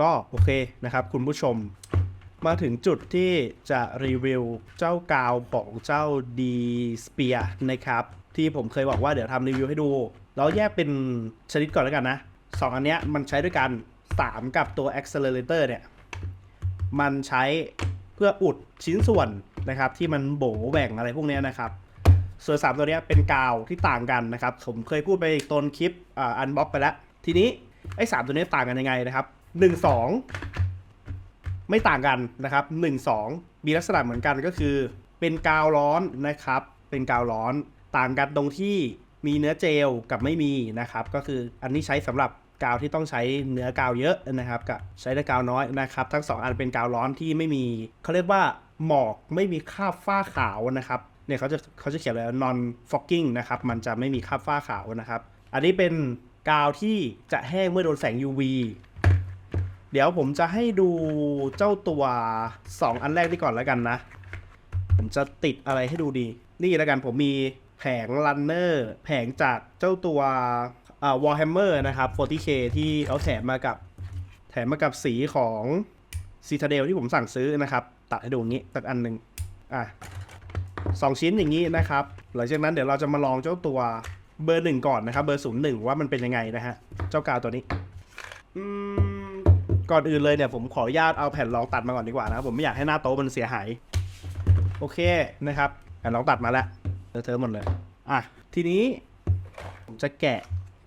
ก็โอเคนะครับคุณผู้ชม มาถึงจุดที่จะรีวิวเจ้ากาวของเจ้า D Spear นะครับ ที่ผมเคยบอกว่าเดี๋ยวทำรีวิวให้ดูเราแยกเป็นชนิดก่อนแล้วกันนะสองอันเนี้ยมันใช้ด้วยกัน 3 กับตัว Accelerator เนี่ย มันใช้เพื่ออุดชิ้นส่วนนะครับ ที่มันโบแหว่งอะไรพวกนี้นะครับ ส่วน 3 ตัวเนี้ยเป็นกาวที่ต่างกันนะครับ ผมเคยพูดไปต้นคลิปอันบ็อกไปแล้ว ทีนี้ไอ้สามตัวนี้ต่างกันยังไงนะครับ 1 2ไม่ต่างกันนะครับ1 2มีลักษณะเหมือนกันก็คือ เป็นกาวร้อนนะครับ เป็นกาวร้อนต่างกันตรงที่มีเนื้อเจลกับไม่มีนะครับ ก็คืออันนี้ใช้สำหรับกาวที่ต้องใช้เนื้อกาวเยอะนะครับกับใช้เนื้อกาวน้อยนะครับ ทั้งสองอันเป็นกาวร้อนที่ไม่มีเขาเรียกว่าหมอกไม่มีคราบฝ้าขาวนะครับเนี่ยเขาจะเขาจะเขียนเลย non fogging นะครับมันจะไม่มีคราบฝ้าขาวนะครับ อันนี้เป็นกาวที่จะแห้งเมื่อโดนแสง UV เดี๋ยวผมจะให้ดูเจ้าตัว 2 อันแรกนี่ก่อนแล้วกันนะ ผมจะติดอะไรให้ดูดี นี่แล้วกันผมมีแผงรันเนอร์แผงจากเจ้าตัวอ่า Warhammer นะครับ 40k ที่เขาแถมมากับ แถมมากับสีของ Citadel ที่ผมสั่งซื้อนะครับ ตัดให้ดูอย่างนี้สักอันหนึ่งอะสองชิ้นอย่างนี้นะครับ หลังจากนั้นเดี๋ยวเราจะมาลองเจ้าตัวเบอร์หนึ่งก่อนนะครับ เบอร์ศูนย์หนึ่งว่ามันเป็นยังไงนะฮะ เจ้ากาวตัวนี้ อืม ก่อนอื่นเลยเนี่ยผมขออนุญาตเอาแผ่นรองตัดมาก่อนดีกว่านะครับผมไม่อยากให้หน้าโต๊ะมันเสียหาย โอเคนะครับแผ่นรองตัดมาแล้วเธอหมดเลย อะ ทีนี้ผมจะแกะ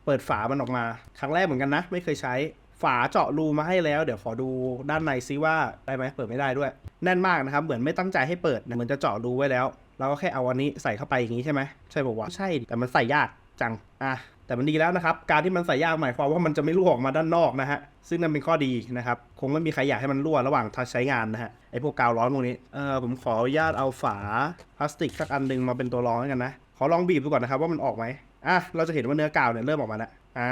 เปิดฝามันออกมา ครั้งแรกเหมือนกันนะ ไม่เคยใช้ฝาเจาะรูมาให้แล้ว เดี๋ยวขอดูด้านในซิว่าได้ไหมเปิดไม่ได้ด้วย แน่นมากนะครับ เหมือนไม่ตั้งใจให้เปิดเหมือนจะเจาะรูไว้แล้วเราก็แค่เอาอันนี้ใส่เข้าไปอย่างนี้ใช่ไหมใช่บอกว่าวะใช่แต่มันใส่ยาก จังอะแต่มันดีแล้วนะครับ การที่มันใส่ยากหมายความว่ามันจะไม่รั่วออกมาด้านนอกนะฮะ ซึ่งนั่นเป็นข้อดีนะครับ คงไม่มีใครอยากให้มันรั่วระหว่างใช้งานนะฮะ ไอพวกกาวร้อนพวกนี้ เออผมขออนุญาตเอาฝาพลาสติกสักอันหนึ่งมาเป็นตัวรองกันนะ ขอลองบีบดูก่อนนะครับว่ามันออกไหมอะ เราจะเห็นว่าเนื้อกาวเนี่ยเริ่มออกมาแล้ว อ่า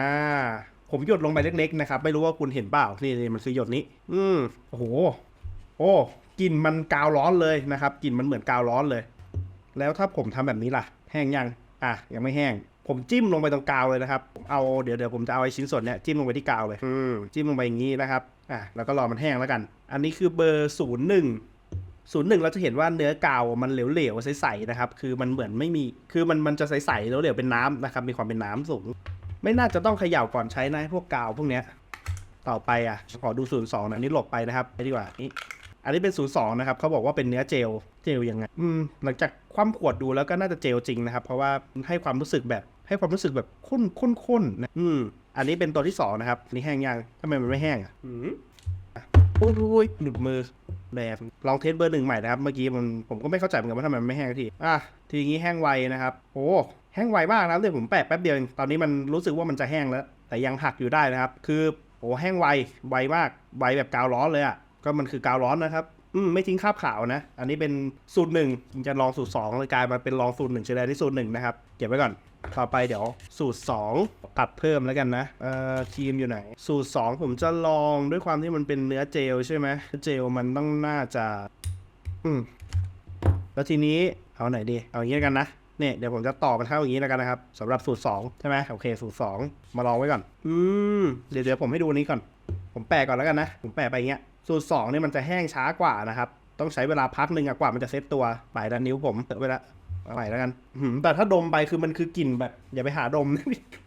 ผมหยดลงไปเล็กๆนะครับ ไม่รู้ว่าคุณเห็นเปล่า นี่นี่มันคือหยดนี้ อืมโอ้โห โอ้กลิ่นมันกาวร้อนเลยนะครับ กลิ่นมันเหมือนกาวร้อนเลย แล้วถ้าผมทำแบบนี้ล่ะ แห้งยัง อะ ยังไม่แห้ง ผมจิ้มลงไปตรงกาวเลยนะครับผมเอาเดี๋ยวเดี๋ยวผมจะเอาไอ้ชิ้นส่วนเนี้ยจิ้มลงไปที่กาวเลยอืมจิ้มลงไปอย่างนี้นะครับอะแล้วก็รอมันแห้งแล้วกัน อันนี้คือเบอร์ศูนย์หนึ่งศูนย์หนึ่งเราจะเห็นว่าเนื้อกาวมันเหลวๆใสๆนะครับ คือมันเหมือนไม่มี คือมันมันจะใสๆแล้วเหลวๆเป็นน้ำนะครับ มีความเป็นน้ำสูง ไม่น่าจะต้องเขย่าก่อนใช้นะพวกกาวพวกเนี้ย ต่อไปอะ ขอดูศูนย์สองนะนี่หลบไปนะครับไปดีกว่านี่อันนี้เป็นศูนย์สองนะครับเขาบอกว่าเป็นเนื้อเจล เจลยังไง อืม หลังจากคว่ำขวดดูแล้วก็น่าจะเจลจริงนะครับ เพราะว่าให้ความรู้สึกแบบ ให้ความรู้สึกแบบข้นข้นข้นนะอืมอันนี้เป็นตัวที่สองนะครับนี่แห้งยังทำไมมันไม่แห้งอะอืมโอ้ยโอ้ยหลุดมือแบบลองเทสเบอร์หนึ่งใหม่นะครับ เมื่อกี้มันผมก็ไม่เข้าใจเหมือนกันว่าทำไมมันไม่แห้งสักทีอะทีนี้แห้งไวนะครับโอ้แห้งไวมากนะเลยผมแปะแป๊บเดียวเองตอนนี้มันรู้สึกว่ามันจะแห้งแล้ว แต่ยังหักอยู่ได้นะครับ คือโอ้แห้งไวไวมากไวแบบกาวร้อนเลยอะก็มันคือกาวร้อนนะครับอืมไม่ทิ้งคราบขาวนะ อันนี้เป็นสูตรหนึ่งจะลองสูตรสองเลยกลายมาเป็นลองสูตรหนึ่งเฉยๆที่สูตรหนึ่งนะครับ เก็บไว้ก่อน ต่อไปเดี๋ยวสูตร 2 ตัดเพิ่มแล้วกันนะเอ่อครีมอยู่ไหน สูตร 2 ผมจะลองด้วยความที่มันเป็นเนื้อเจลใช่ไหมเจลมันต้องน่าจะ อืมแล้วทีนี้เอาไหนดี เอาอย่างนี้แล้วกันนะเนี่ยเดี๋ยวผมจะต่อมันเข้าอย่างนี้แล้วกันนะครับสำหรับสูตร 2 ใช่ไหมโอเค สูตร 2 มาลองไว้ก่อน อืมเดี๋ยวเดี๋ยวผมให้ดูนี้ก่อน ผมแปะก่อนแล้วกันนะ ผมแปะไปอย่างเงี้ยสูตร2เนี่ยมันจะแห้งช้ากว่านะครับ ต้องใช้เวลาพักหนึ่งกว่ามันจะเซ็ตตัวไปแล้วนิ้วผมเตอะไปล้ว เอาใหม่แล้วกันหืมแต่ถ้าดมไปคือมันคือกลิ่นแบบ อย่าไปหาดม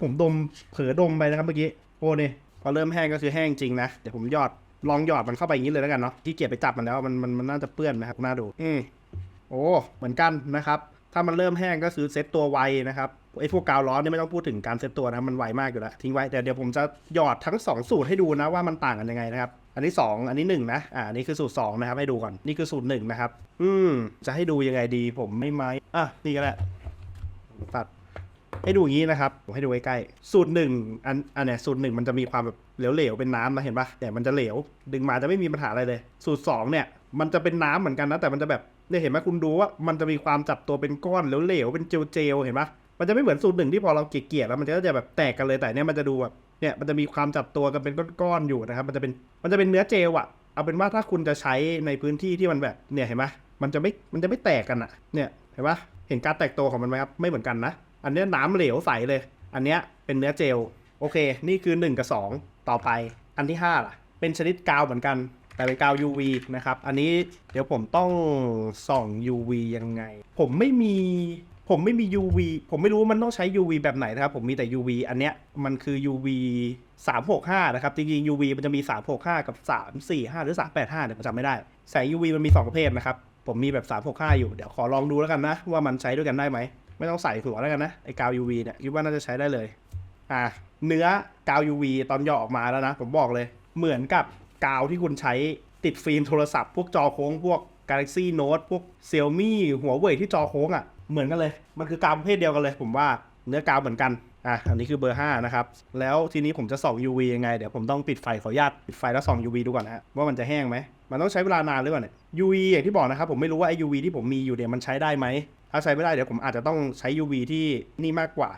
ผมดมเผลอดมไปนะครับเมื่อกี้โอ้เนี่พอเริ่มแห้งก็คือแห้งจริงนะเดี๋ยวผมหยอดลองหยอดมันเข้าไปอย่างนี้เลยแล้วกันเนาะที่เกียจไปจับมันแล้วมันมันมันน่าจะเปื้อนนะครับน่าดูอืมโอ้เหมือนกันนะครับ ถ้ามันเริ่มแห้งก็คือเซ็ตตัวไวนะครับไอ้พวกกาวร้อนเนี่ยไม่ต้องพูดถึงการเซ็ตตัวนะมันไวมากอยู่แล้วทิ้งไว้แต่เดี๋ยวผมจะหยอดทั้ง 2 สูตรให้ดูนะว่ามันต่างกันยังไงนะครับ อันนี้ 2 อันนี้1นะอ่านนี้คือสูตร2นะครับให้ดูก่อนนี่คือสูตร1นะครับอืมจะให้ดูยังไงดี ผมไม่ไม้อะนี่ก็แหละตัดให้ดูอย่างนี้นะครับผมให้ดูใกล้ๆสูตรหนึ่งอันอันเนี้ยสูตรหนึ่งมันจะมีความแบบเหลวๆเป็นน้ำนะเห็นปะแต่มันจะเหลว ดึงมาจะไม่มีปัญหาอะไรเลย สูตรสองเนี่ย มันจะเป็นน้ำเหมือนกันนะแต่มันจะแบบเนี่ยเห็นไหมคุณดูว่ามันจะมีความจับตัวเป็นก้อนเหลวๆเป็นเจลๆเห็นปะมันจะไม่เหมือนสูตรหนึ่งที่พอเราเกลี่ยๆแล้วมันก็จะแบบแตกกันเลยแต่เนี่ยมันจะดูแบบ เนี่ยมันจะมีความจับตัวกันเป็นก้อนๆอยู่นะครับ มันจะเป็นมันจะเป็นเนื้อเจลอะเอาเป็นว่าถ้าคุณจะใช้ในพื้นที่ที่มันแบบเนี่ยเห็นไหมมันจะไม่มันจะไม่แตกกันอะเนี่ยเห็นปะเห็นการแตกตัวของมันไหมครับไม่เหมือนกันนะ อันเนี้ยน้ำเหลวใสเลย อันเนี้ยเป็นเนื้อเจลโอเค นี่คือ 1 กับ 2 ต่อไป อันที่5ล่ะ เป็นชนิดกาวเหมือนกัน แต่เป็นกาว UV นะครับ อันนี้เดี๋ยวผมต้องส่อง UV ยังไง ผมไม่มี ผมไม่มี UV ผมไม่รู้ว่ามันต้องใช้ UV แบบไหนนะครับ ผมมีแต่ UV อันเนี้ยมันคือ UV 365 นะครับ จริงๆ UV มันจะมี 365 กับ 345 หรือ 385เนี่ยผมจำไม่ได้ แสง UV มันมี 2 ประเภทนะครับ ผมมีแบบ 365 อยู่ เดี๋ยวขอลองดูแล้วกันนะ ว่ามันใช้ด้วยกันได้ไหม ไม่ต้องใส่หัวแล้วกันนะ ไอ้กาว UV เนี่ยคิดว่าน่าจะใช้ได้เลย อะเนื้อกาว UV ตอนหยอออกมาแล้วนะ ผมบอกเลย เหมือนกับกาวที่คุณใช้ติดฟิล์มโทรศัพท์ พวกจอโค้ง พวก Galaxy Note พวก Xiaomi หัวเว่ยที่จอโค้งอะ เหมือนกันเลย มันคือกาวประเภทเดียวกันเลย ผมว่าเนื้อกาวเหมือนกัน อะ อันนี้คือเบอร์ 5 นะครับ แล้วทีนี้ผมจะส่อง UV ยังไง เดี๋ยวผมต้องปิดไฟขออนุญาตปิดไฟแล้วส่อง UV ดูก่อนนะฮะว่ามันจะแห้งไหม มันต้องใช้เวลานานหรือเปล่าเนี่ย UV อย่างที่บอกนะครับผมไม่รู้ว่าไอ้ UV ที่ผมมีอยู่เนี่ยมันใช้ได้ไหม ถ้าใช้ไม่ได้เดี๋ยวผมอาจจะต้องใช้ UV ที่นี่มากกว่า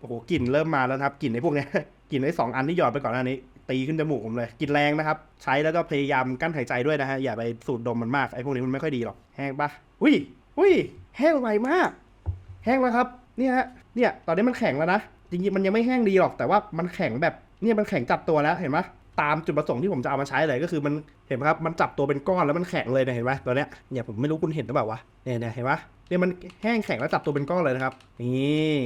โอ้โหกลิ่นเริ่มมาแล้วครับกลิ่นในพวกเนี้ยกลิ่นไอ้สองอันที่หยอดไปก่อนหน้านี้ตีขึ้นจมูกผมเลยกลิ่นแรงนะครับ ใช้แล้วก็พยายามกั้นหายใจด้วยนะฮะอย่าไปสูดดมมันมากไอ้พวกนี้มันไม่ค่อยดีหรอกแห้งปะอุ้ยอุ้ย แห้งไวมาก แห้งแล้วครับ เนี่ยฮะ เนี่ย ตอนนี้มันแข็งแล้วนะ จริงๆ มันยังไม่แห้งดีหรอก แต่ว่ามันแข็งแบบ เนี่ยมันแข็งจับตัวแล้ว เห็นไหมตามจุดประสงค์ที่ผมจะเอามาใช้เลยก็คือมัน เห็นไหมครับ มันจับตัวเป็นก้อนแล้วมันแข็งเลยนี่ยเห็นไหมตัวเนี้ย เนี่ยผมไม่รู้คุณเห็นหรือเปล่าวะ เนี่ยเนี่ยเห็นไหมเนี่ยมันแห้งแข็งแล้วจับตัวเป็นก้อนเลยนะครับ นี่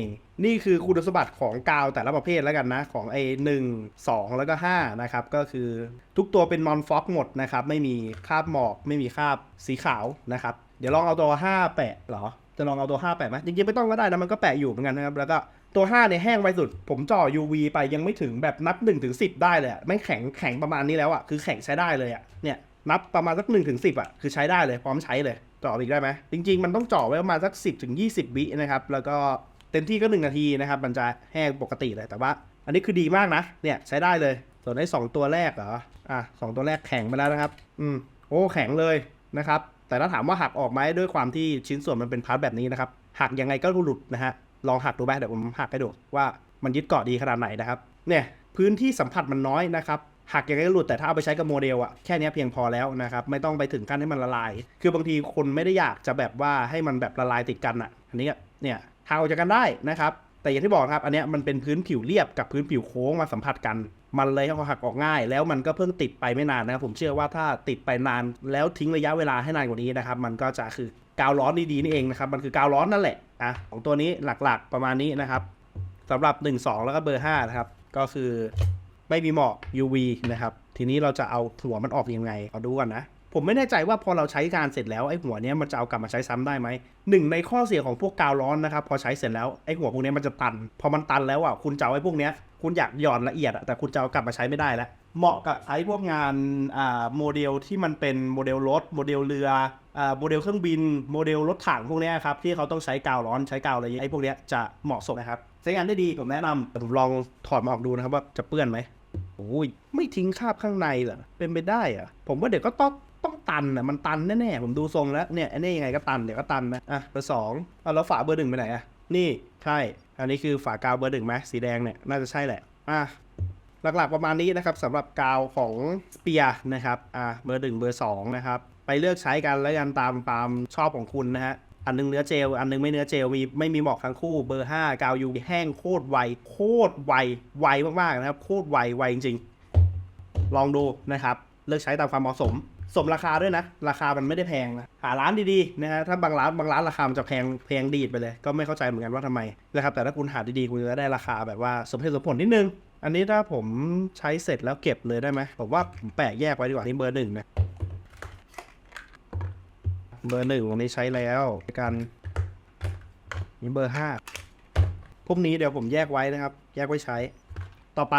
นี่คือคุณสมบัติของกาวแต่ละประเภทแล้วกันนะ ของไอ้หนึ่งสองแล้วก็ห้านะครับ ก็คือทุกตัวเป็นนอนฟอกหมดนะครับ ไม่มีคราบหมอก ไม่มีคราบสีขาวนะครับ เดี๋ยวลองเอาตัวห้าแปะเหรอ จะลองเอาตัว5แปะไหมจริงๆไม่ต้องก็ได้นะมันก็แปะอยู่เหมือนกันนะครับ แล้วก็ตัว5เนี่ยแห้งไวสุด ผมจ่อ UV ไปยังไม่ถึงแบบนับ1ถึง10ได้เลยไม่แข็งแข็งประมาณนี้แล้วอะคือแข็งใช้ได้เลยอะเนี่ยนับประมาณสัก1ถึง10อะคือใช้ได้เลยพร้อมใช้เลยจ่ออีกได้ไหมจริง ๆ มันต้องจ่อไว้ประมาณสัก10ถึง20วินะครับแล้วก็เต็มที่ก็1นาทีนะครับมันจะแห้งปกติเลยแต่ว่า อันนี้คือดีมากนะเนี่ยใช้ได้เลยส่วนไอ้สองตัวแรกเหรออะสองตัวแรกแข็งไปแล้วนะครับ อืมโอ้แข็งเลยนะครับ แต่ถ้าถามว่าหักออกไหมด้วยความที่ชิ้นส่วนมันเป็นพาร์ทแบบนี้นะครับ หักยังไงก็หลุดนะฮะ ลองหักดูไหมเดี๋ยวผมหักให้ดูว่ามันยึดเกาะดีขนาดไหนนะครับ เนี่ยพื้นที่สัมผัสมันน้อยนะครับหักยังไงก็หลุดแต่ถ้าเอาไปใช้กับโมเดลอะแค่นี้เพียงพอแล้วนะครับ ไม่ต้องไปถึงขั้นให้มันละลาย คือบางทีคนไม่ได้อยากจะแบบว่าให้มันแบบละลายติดกันอะอันนี้เนี่ยหักออกจากกันได้นะครับ แต่อย่างที่บอกครับ อันเนี้ยมันเป็นพื้นผิวเรียบกับพื้นผิวโค้งมาสัมผัสกัน มันเลยเขาหักออกง่าย แล้วมันก็เพิ่งติดไปไม่นานนะครับผมเชื่อว่าถ้าติดไปนานแล้วทิ้งระยะเวลาให้นานกว่านี้นะครับมันก็จะคือกาวร้อนดีๆนี่เองนะครับมันคือกาวร้อนนั่นแหละอะของตัวนี้หลักๆประมาณนี้นะครับสำหรับ 1 2 แล้วก็เบอร์5นะครับก็คือไม่มีหมอก UV นะครับทีนี้เราจะเอาหัวมันออกยังไงเอาดูก่อนนะ ผมไม่แน่ใจว่าพอเราใช้การเสร็จแล้วไอ้หัวเนี้ยมันจะเอากลับมาใช้ซ้ำได้ไหมหนึ่งในข้อเสียของพวกกาวร้อนนะครับพอใช้เสร็จแล้วไอ้หัวพวกนี้มันจะตัน พอมันตันแล้วอะคุณจะเอาไอ้พวกเนี้ยคุณอยากหย่อนละเอียดแต่คุณจะเอากลับมาใช้ไม่ได้แล้วเหมาะกับไอ้พวกงานอ่าโมเดลที่มันเป็นโมเดลรถโมเดลเรืออ่าโมเดลเครื่องบินโมเดลรถถังพวกนี้ครับที่เขาต้องใช้กาวร้อนใช้กาวอะไรไอ้พวกเนี้ยจะเหมาะสมนะครับใช้งานได้ดีผมแนะนำผมลองถอดมาออกดูนะครับว่าจะเปื้อนไหมโอ้ยไม่ทิ้งคราบข้างในเหรอเป็นไปได้อะผมว่าเดี๋ยวก็ต้อง ตันอะมันตันแน่ๆผมดูทรงแล้วเนี่ยอันนี้ยังไงก็ตันเดี๋ยวก็ตันนะอะเบอร์สองเอาแล้วฝาเบอร์หนึ่งไปไหนอะนี่ใช่อันนี้คือฝากาวเบอร์หนึ่งไหมสีแดงเนี่ยน่าจะใช่แหละอะหลักๆประมาณนี้นะครับสำหรับกาวของเปียนะครับอะเบอร์หนึ่งเบอร์สองนะครับไปเลือกใช้กันแล้วกันตามตามชอบของคุณนะฮะอันหนึงเนื้อเจล อันหนึงไม่เนื้อเจล มีไม่มีหมอกทั้งคู่ เบอร์ 5 กาวยูแห้งโคตรไว โคตรไว ไวมากๆนะครับ โคตรไว ไวจริงๆ ลองดูนะครับ เลือกใช้ตามความเหมาะสม สมราคาด้วยนะ ราคามันไม่ได้แพงนะหาร้านดีๆนะฮะถ้าบางร้านบางร้านราคามันจะแพงแพงดีดไปเลย ก็ไม่เข้าใจเหมือนกันว่าทำไมนะครับแต่ถ้าคุณหาดีๆคุณจะได้ราคาแบบว่าสมเหตุสมผลนิดนึง อันนี้ถ้าผมใช้เสร็จแล้วเก็บเลยได้ไหมผมว่าผมแปะแยกไว้ดีกว่านี่เบอร์หนึ่งนะเบอร์หนึ่งวันนี้ใช้แล้วกันนี่เบอร์ห้าพวกนี้เดี๋ยวผมแยกไว้นะครับ แยกไว้ใช้ ต่อไป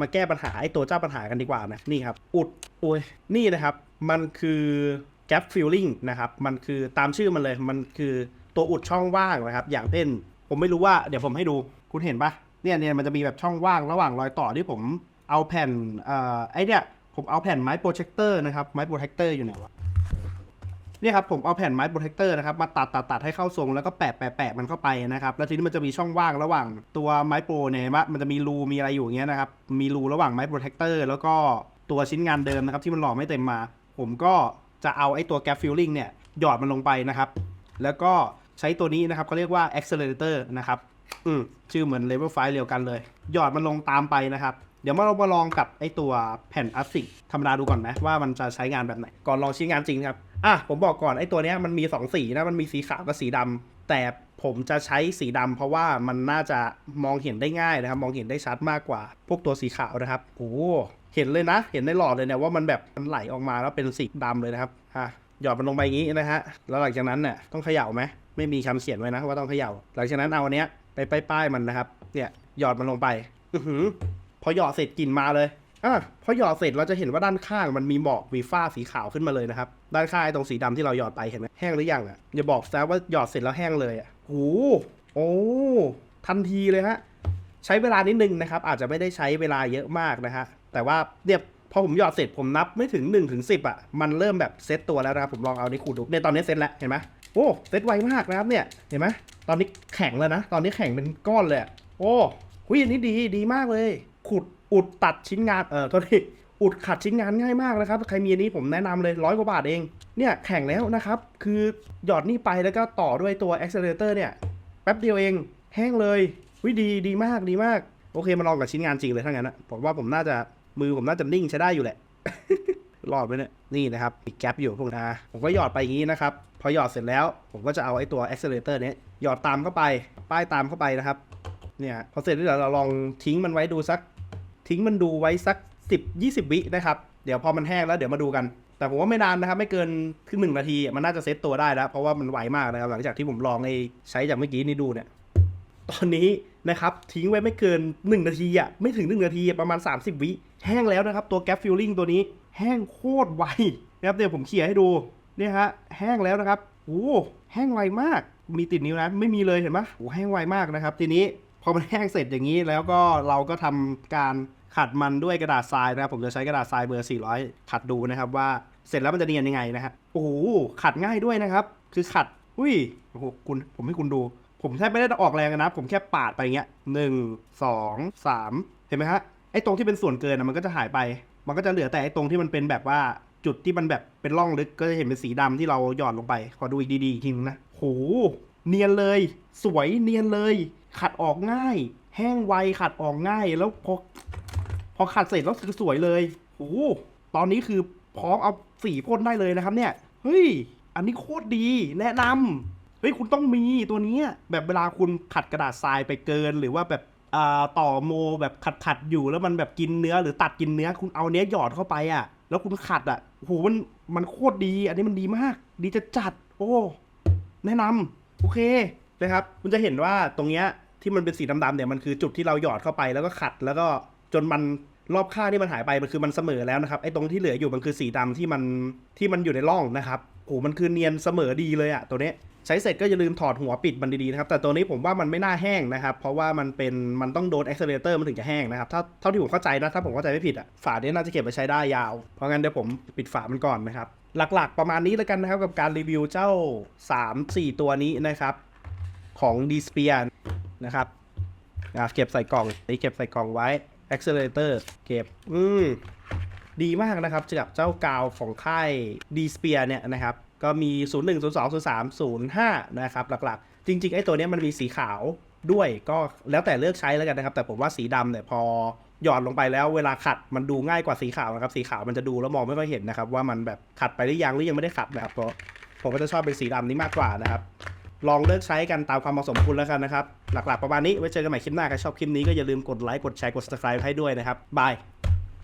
มาแก้ปัญหาไอ้ตัวเจ้าปัญหากันดีกว่านะนี่ครับ อุดโอ้ยนี่นะครับ มันคือ gap filling นะครับมันคือตามชื่อมันเลยมันคือตัวอุดช่องว่างนะครับ อย่างเช่นผมไม่รู้ว่าเดี๋ยวผมให้ดูคุณเห็นปะเนี่ยเนี่ยมันจะมีแบบช่องว่างระหว่างรอยต่อที่ผมเอาแผ่นเอ่อไอ้เนี่ยผมเอาแผ่นไม้โปรเจคเตอร์นะครับไม้โปรเจคเตอร์อยู่ไหนวะ เนี่ยครับผมเอาแผ่นไม้โปรเทคเตอร์นะครับมาตัดตัดตัดให้เข้าทรงแล้วก็แปะแปะแปะมันเข้าไปนะครับแล้วทีนี้มันจะมีช่องว่างระหว่างตัวไม้โปรเนี่ยเห็นปะมันจะมีรูมีอะไรอยู่เงี้ยนะครับมีรูระหว่างไม้โปรเทคเตอร์แล้วก็ตัวชิ้นงานเดิมนะครับที่มันหล่อไม่เต็มมา ผมก็จะเอาไอ้ตัวแก p ฟิลลิ่งเนี่ยหยอดมันลงไปนะครับแล้วก็ใช้ตัวนี้นะครับเขาเรียกว่า accelerator นะครับอืมชื่อเหมือน level 5เรียวกันเลย หยอดมันลงตามไปนะครับ เดี๋ยวมาเรามาลองกับไอตัวแผ่นพลาสติกธรรมดาดูก่อนไหมว่ามันจะใช้งานแบบไหน ก่อนลองใช้งานจริงครับ อะผมบอกก่อนไอ้ตัวเนี้ยมันมี2สีนะมันมีสีขาวกับสีดำแต่ผมจะใช้สีดำเพราะว่ามันน่าจะมองเห็นได้ง่ายนะครับ มองเห็นได้ชัดมากกว่า พวกตัวสีขาวนะครับโอ้เห็นเลยนะ เห็นในหลอดเลยเนี่ยว่ามันแบบมันไหลออกมาแล้วเป็นสีดำเลยนะครับอะหยอดมันลงไปอย่างนี้นะฮะแล้วหลังจากนั้นเนี่ยต้องเขย่าไหมไม่มีคำเขียนไว้นะว่าต้องเขย่า หลังจากนั้นเอาอันเนี้ยไปป้ายๆมันนะครับ เนี่ยหยอดมันลงไป อือหือพอหยอดเสร็จกลิ่นมาเลย อะพอหยอดเสร็จเราจะเห็นว่าด้านข้างมันมีหมอกวีฟ้าสีขาวขึ้นมาเลยนะครับ ด้านข้างตรงสีดำที่เราหยอดไปเห็นไหมแห้งหรือยังอะอย่าบอกซะว่าหยอดเสร็จแล้วแห้งเลยอะโอ้โหโอ้ทันทีเลยฮะใช้เวลานิดนึงนะครับ อาจจะไม่ได้ใช้เวลาเยอะมากนะฮะแต่ว่าเนี่ยพอผมหยอดเสร็จผมนับไม่ถึง1นถึงสิอะมันเริ่มแบบเซตตัวแล้วนะครับผมลองเอานี่ขูดดูเนี่ยตอนนี้เซตแล้วเห็นไหมโอ้เซตไวมากนะครับเนี่ยเห็นไหมตอนนี้แข็งแล้วนะ ตอนนี้แข็งเป็นก้อนเลยโอ้หุยอันนี้ดีดีมากเลย ขุด อุดตัดชิ้นงานเออโทษทีอุดขัดชิ้นงานง่ายมากนะครับ ใครมีอันนี้ผมแนะนำเลยร้อยกว่าบาทเอง เนี่ยแข็งแล้วนะครับ คือหยอดนี่ไปแล้วก็ต่อด้วยตัว accelerator เนี่ย แป๊บเดียวเอง แห้งเลยวิดีดีมากดีมาก โอเคมาลองกับชิ้นงานจริงเลยถ้างั้นนะผมว่าผมน่าจะมือผมน่าจะนิ่งใช้ได้อยู่แหละรอดไปเนี่ยนี่นะครับมีแกลบอยู่พวกนะผมก็หยอดไปอย่างนี้นะครับ พอหยอดเสร็จแล้ว ผมก็จะเอาไอ้ตัว accelerator เนี้ยหยอดตามเข้าไป ป้ายตามเข้าไปนะครับเนี่ยพอเสร็จแล้วเดี๋ยวเราลองทิ้งมันไว้ดูสัก ทิ้งมันดูไว้สัก 10 20 วินะครับ เดี๋ยวพอมันแห้งแล้วเดี๋ยวมาดูกัน แต่ผมว่าไม่นานนะครับ ไม่เกินครึ่งหนึ่งนาทีมันน่าจะเซตตัวได้แล้ว เพราะว่ามันไวมากนะครับหลังจากที่ผมลองไอ้ใช้จากเมื่อกี้นี่ดูเนี่ยตอนนี้นะครับทิ้งไว้ไม่เกิน 1 นาทีอะไม่ถึง 1 นาทีประมาณ 30 วิแห้งแล้วนะครับ ตัวแก p ฟิลลิ่งตัวนี้แห้งโคตรไวนะครับเดี๋ยวผมเขี่ยให้ดูเนี่ยฮะแห้งแล้วนะครับโอ้แห้งไวมาก มีติดนิ้วนะไม่มีเลยเห็นไหมโอ้แห้งไวมากนะครับ ทีนี้พอมันแห้งเสร็จอย่างนี้แล้วก็เราก็ทำการ ขัดมันด้วยกระดาษทรายนะครับผมจะใช้กระดาษทรายเบอร์ 400 ขัดดูนะครับว่าเสร็จแล้วมันจะเนียนยังไงนะฮะโอ้โหขัดง่ายด้วยนะครับ คือขัดอุ้ยโอ้โหคุณผมให้คุณดู ผมแทบไม่ได้ออกแรงนะผมแค่ปาดไปอย่างเงี้ยหนึ่งสองสามเห็นไหมฮะไอ้ตรงที่เป็นส่วนเกินนะมันก็จะหายไป มันก็จะเหลือแต่ไอ้ตรงที่มันเป็นแบบว่าจุดที่มันแบบเป็นร่องลึกก็จะเห็นเป็นสีดำที่เราหย่อนลงไป ขอดูอีกดีๆอีกทีนึงนะโหเนียนเลย สวยเนียนเลย ขัดออกง่าย แห้งไวขัดออกง่ายแล้วพอ พอขัดเสร็จแล้วสวยเลยโอ้โหตอนนี้คือพร้อมเอาสีพ่นได้เลยนะครับเนี่ย เฮ้ย อันนี้โคตรดีแนะนำเฮ้ยคุณต้องมีตัวนี้แบบเวลาคุณขัดกระดาษทรายไปเกิน หรือว่าแบบอ่าต่อโมแบบขัดขัดๆอยู่แล้วมันแบบกินเนื้อหรือตัดกินเนื้อ คุณเอาเนี้ยหยอดเข้าไปอะ แล้วคุณขัดอะโอ้โหมันมันโคตรดี อันนี้มันดีมาก ดีจะจัด โอ้ แนะนำโอเคนะครับ คุณจะเห็นว่าตรงเนี้ยที่มันเป็นสีดำๆเนี่ยมันคือจุดที่เราหยอดเข้าไปแล้วก็ขัดแล้วก็ จนมันรอบข้างที่มันหายไปมันคือมันเสมอแล้วนะครับไอ้ตรงที่เหลืออยู่มันคือสีดำที่มันที่มันอยู่ในร่องนะครับโอ้มันคือเนียนเสมอดีเลยอะตัวนี้ใช้เสร็จก็อย่าลืมถอดหัวปิดมันดีๆนะครับ แต่ตัวนี้ผมว่ามันไม่น่าแห้งนะครับ เพราะว่ามันเป็นมันต้องโดน accelerator มันถึงจะแห้งนะครับ ถ้าเท่าที่ผมเข้าใจนะ ถ้าผมเข้าใจไม่ผิดอะฝาเนี้ยน่าจะเก็บไปใช้ได้ยาว เพราะงั้นเดี๋ยวผมปิดฝามันก่อนนะครับ หลักๆ ประมาณนี้แล้วกันนะครับกับการรีวิวเจ้า 3-4 ตัวนี้นะครับ ของ d s p e a r นะครับเก็บใส่กล่องนี่เก็บใส่กล่องไว้ accelerator เก็บ อืม ดีมากนะครับกับเจ้ากาวของค่าย d s p e a r เนี่ยนะครับ ก็มี 01 02 03 05 นะครับ หลักๆ จริง ๆ ไอ้ตัวเนี้ยมันมีสีขาวด้วยก็แล้วแต่เลือกใช้แล้วกันนะครับ แต่ผมว่าสีดำเนี่ยพอหย่อนลงไปแล้วเวลาขัดมันดูง่ายกว่าสีขาวนะครับ สีขาวมันจะดูแล้วมองไม่ค่อยเห็นนะครับ ว่ามันแบบขัดไปหรือยังหรือยังไม่ได้ขัดนะครับเพราะผมก็จะชอบเป็นสีดำนี้มากกว่านะครับ ลองเลือกใช้กันตามความเหมาะสมคุณแล้วกันนะครับ หลักๆประมาณนี้ไว้เจอกันใหม่คลิปหน้าใครชอบคลิปนี้ก็อย่าลืมกดไลค์กดแชร์กด subscribe ให้ด้วยนะครับบาย